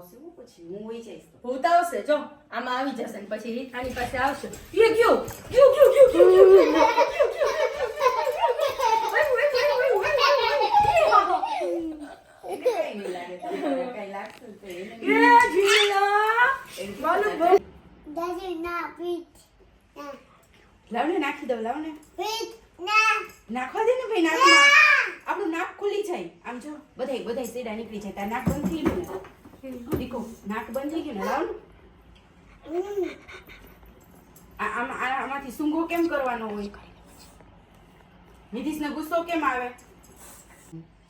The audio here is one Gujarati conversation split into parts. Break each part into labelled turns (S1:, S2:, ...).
S1: આવશે હું પછી હું વહી જઈશ
S2: ભૂત આવશે જો આમાં આવી જશે ને પછી રીઠાણી પાસે આવશે એ ગયો ગયો ગયો ગયો ગયો
S1: લાવને નાખી દઉં
S3: લાવને
S1: નાખવા દે ને ભાઈ નાખ આપણું નાક ખુલી જાય આમ જો બધાય બધાય સેડા નીકળી જાય ત્યાં નાક બંધ થઈ ગયું દીકો નાક બંધ થઈ ગયું ને આમાંથી સૂંઘો કેમ કરવાનો હોય? નિધિશને ગુસ્સો કેમ આવે?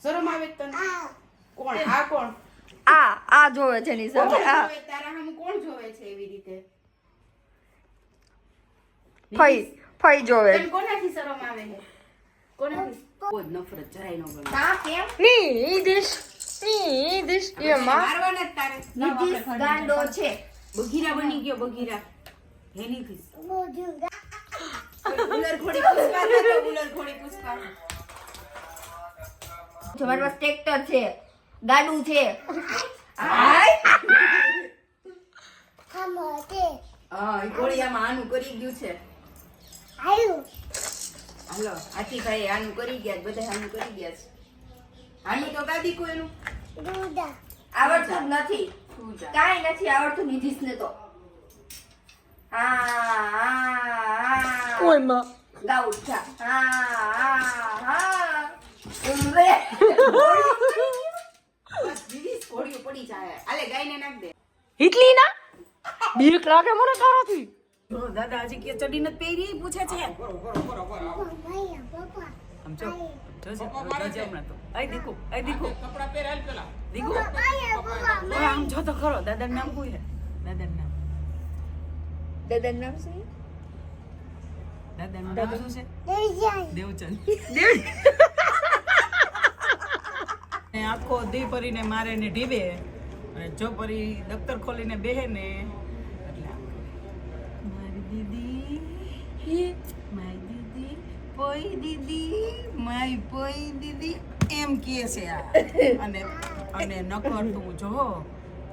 S1: શરમ આવે તને. કોણ? આ. કોણ?
S2: આ આ જોવે છે ની સામે આ.
S1: તારા હમ કોણ જોવે છે એવી રીતે?
S2: ફઈ ફઈ જોવે.
S1: તને કોનાથી શરમ આવે છે? કોનાથી? કોઈ જ નફરત જરાય ન ગમે.
S2: તા કેમ? ની દિશ ગાંડો છે. ટ્રેક્ટર છે ગાડું છે.
S1: આનું કરી ગયું છે. હાલો આથી ભાઈ આનું કરી ગયા બધા આનું કરી ગયા છે. આનું તો ગાદી કોઈનું
S2: આવડતું નથી. કાંઈ નથી આવડતું નિધિશ ને તો ગાઉં છે હા. હા
S1: પડી જાય. આલે ગાયને નાખ દે.
S2: હિટલી ના બીક લાગે મને તારાથી.
S1: દાદા હજી કે ચડીને પહેરી? પૂછે છે. આમ જોજે જોજે હમણાં તો. આઈ દીકુ આઈ દીકુ. કપડા પહેરાલ પેલા. દીકુ.
S3: Maya,
S1: આમ જો તો ખરો દાદાનું નામ શું છે? દાદાનું નામ.
S2: દાદાનું નામ શું
S1: દાદાનું નામ શું છે? દેવચંદ. ને આખો દી પરીને મારે ને ઢીબે. અને જો પરી દફતર ખોલીને બેહે ને એટલે આમ કરે. મારી દીદી મારી દીદી પોઈ દીદી માય પોઈ દીદી, એમ કહે છે આ. અને અને નકર તું જો,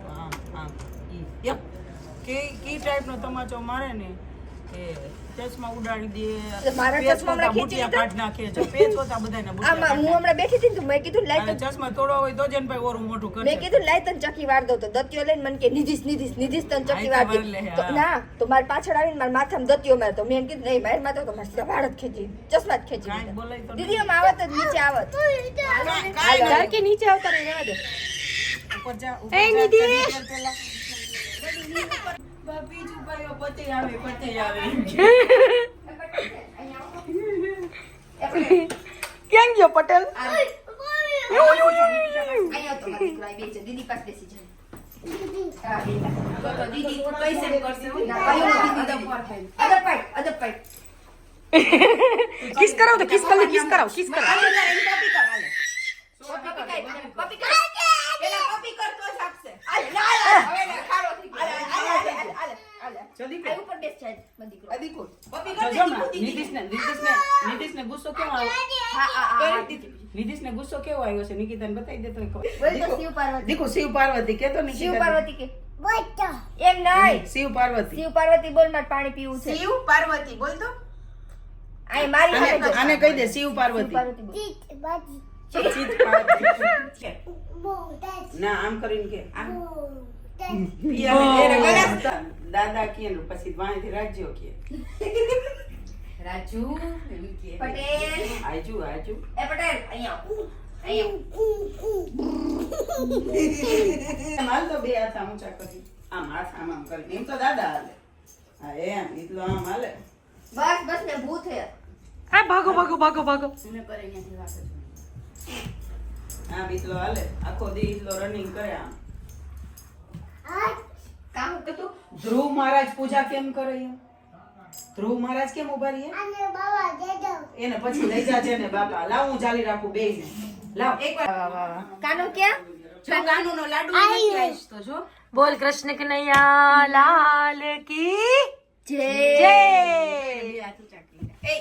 S1: હા યપ કે, કી ટાઈપનો તમાચો મારે ને, એ ચશ્મા ઉડાડી દે
S2: મારા ચશ્મા ખેંચી
S1: કાઢ નાખે છે પેચ હોતા બધાને
S2: આમાં હું હમણાં બેઠી હતી ને તો મેં કીધું લાઈ
S1: ચશ્મા તોડવા હોય તો જન ભાઈ ઓરું મોટું કરે
S2: મેં કીધું લાઈ તને ચકી વાર દો તો દત્યો લઈને મને કે નિધિસ નિધિસ નિધિસ તને ચકી વાર
S1: તો
S2: દે તો ના તો માર પાછળ આવીને મારા માથામાં દત્યો મારતો મેં કીધું નહીં મારી માથા તો મારે સીધા વાળ જ ખેંચી ચશ્મા જ ખેંચી
S1: તો
S2: દીદી આમ આવત જ નીચે આવત. હાલો. કે નીચે આવતા રહી રહેવા દે.
S1: ઉપર જા, ઉપર જા,
S2: નિધિ.
S1: પોતે આવે પોતે આવે
S2: કેમ ગયો પટેલ
S1: દીદી પાસે બેસી જાય દીદી કઈ સેમ કરશે દીદી
S2: અદબ પાડ અદબ પાડ किस कराओ तो किस कर किस कराओ किस कराओ
S1: હાલે.
S2: ઉપર બેસ જાય દીકરો.
S1: આ દીકરો. કોપી કર દે, દીકુ, દીદી. નિધિશને ગુસ્સો કેવો આવ્યો?
S2: હા હા હા
S1: નિધિશને ગુસ્સો કેવો આવ્યો છે? નિકિતાને બતાવી દે તો
S2: શિવ પાર્વતી.
S1: દીકુ શિવ પાર્વતી કેતો
S2: શિવ પાર્વતી કે એમ નહીં.
S1: શિવ પાર્વતી.
S2: શિવ પાર્વતી બોલ મારે પાણી પીવું છે.
S1: શિવ પાર્વતી બોલ તો.
S2: આય મારી
S1: આને આને કહી દે શિવ પાર્વતી.
S2: પાર્વતી.
S1: ચિત. ના આમ કરીને કે આમ. દાદા કે પછી વાંધી રાજ્યો કે રાજુ એમ કે.
S2: પટેલ.
S1: આજુ આજુ
S2: એ પટેલ અહીંયા આવો. અહીંયા
S1: હાલ તો બે હાથ ઊંચા કરી. આમ હાથ આમ આમ કરી એમ તો દાદા હાલે. હા એમ એટલો આમ હાલે.
S2: બસ બસ ને ભૂત હે.
S1: એને કરે અહીંયાથી વાત જ. આમ એટલો હાલે. આખો દી રનિંગ કરે આમ.
S2: કામ કરતું?
S1: ધ્રુવ મહારાજ પૂજા કેમ કરે એમ? ધ્રુવ મહારાજ કેમ ઊભા રહીએ એને પછી લઈ જાજે ને બાપા લાવ હું ચાલી રાખું બે ને. લાવ એકવાર
S2: કાનો ક્યાં?
S1: જો કાનુનો લાડુ લઈ તો જો.
S2: બોલ કૃષ્ણ કનૈયા લાલ કી જય.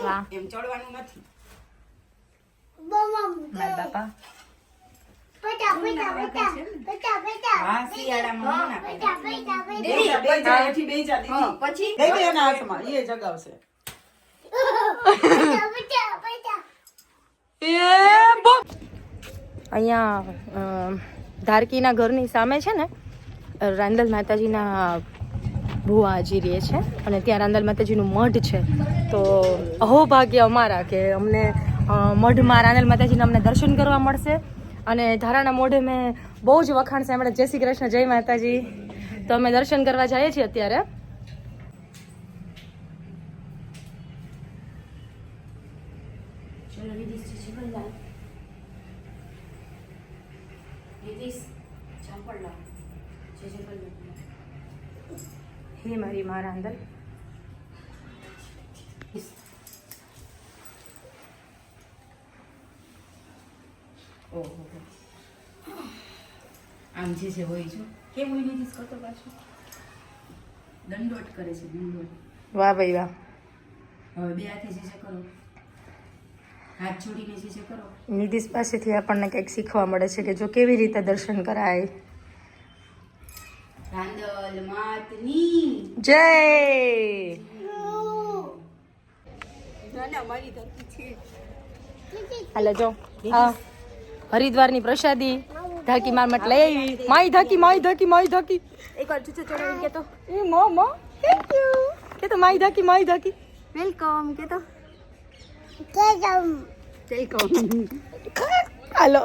S2: વાહ.
S1: એમ ચડવાનું નથી.
S2: બાપા.
S4: અહીંયા ધારકીના ઘરની સામે છે ને રાંદલ માતાજીના ભુવા હજી રહે છે અને ત્યાં રાંદલ માતાજીનું મઢ છે. તો અહોભાગ્ય અમારા કે અમને મઢમાં રાંદલ માતાજીના અમને દર્શન કરવા મળશે. અને ધારાના મોઢે મેં બહુ જ વખાણ સાંભળે જય શ્રી કૃષ્ણ જય માતાજી. તો અમે દર્શન કરવા જઈએ છીએ અત્યારે. હે મારી મારા અંદર.
S5: ઓહો. આમ જે છે હોય જો કેમ હોય નથી કરતો પાછો? દંડોટ કરે છે દંડોટ.
S4: વાહ ભાઈ વાહ.
S5: હવે બે હાથે જે છે કરો હાથ છોડીને જે છે કરો.
S4: નિધિશ પાસેથી આપણને કંઈક શીખવા મળે છે કે જો કેવી રીતે દર્શન કરાય.
S5: રાંદલ માતની.
S4: જય! હાલો જો. હા. હરિદ્વારની પ્રસાદી. ધાકી માર મટ લઈ આવી. માઈ ધાકી માઈ ધાકી માઈ ધાકી એકવાર ચૂચો ચડાવીને કેતો. એ મો મો. થેન્ક યુ કેતો માઈ ધાકી માઈ ધાકી વેલકમ કેતો.
S3: બેટા
S4: હાલો